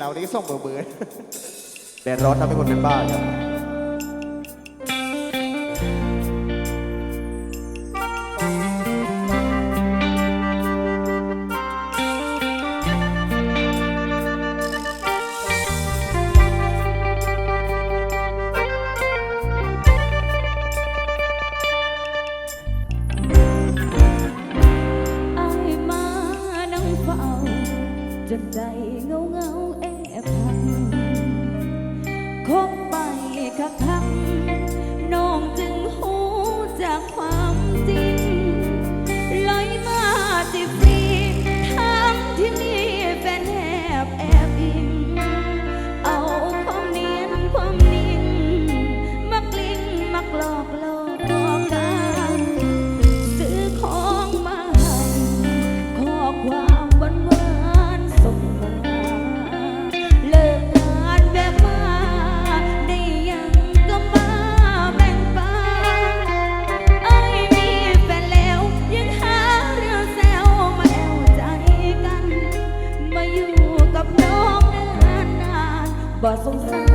เราได้ส่งเบอร์เบอร์แดดร้อนทำให้คนเป็นบ้าครับ 花。 บ่สงสาร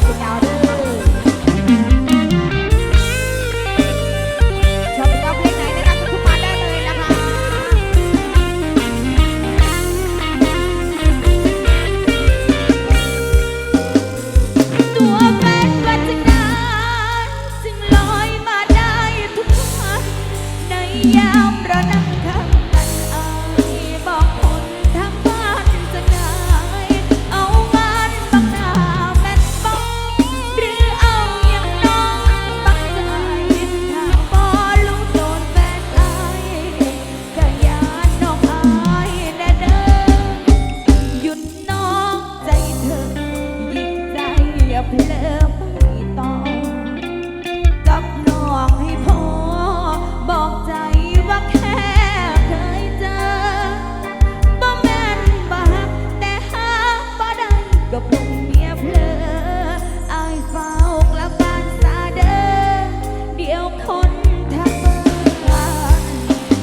I'll out. เลิกไม่ต้อกับนองให้พอ บอกใจว่าแค่เคยเจอบ่แมนบ่ฮัแต่ฮักบ่ได้ก็ปรุงเมียเพลออายเฝ้ากลับบ้านซาเด้อเดี๋ยวคนทักมา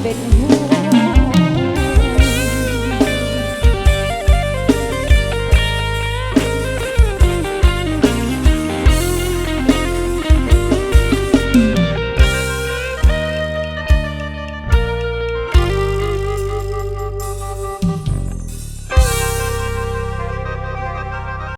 เป็นห่ว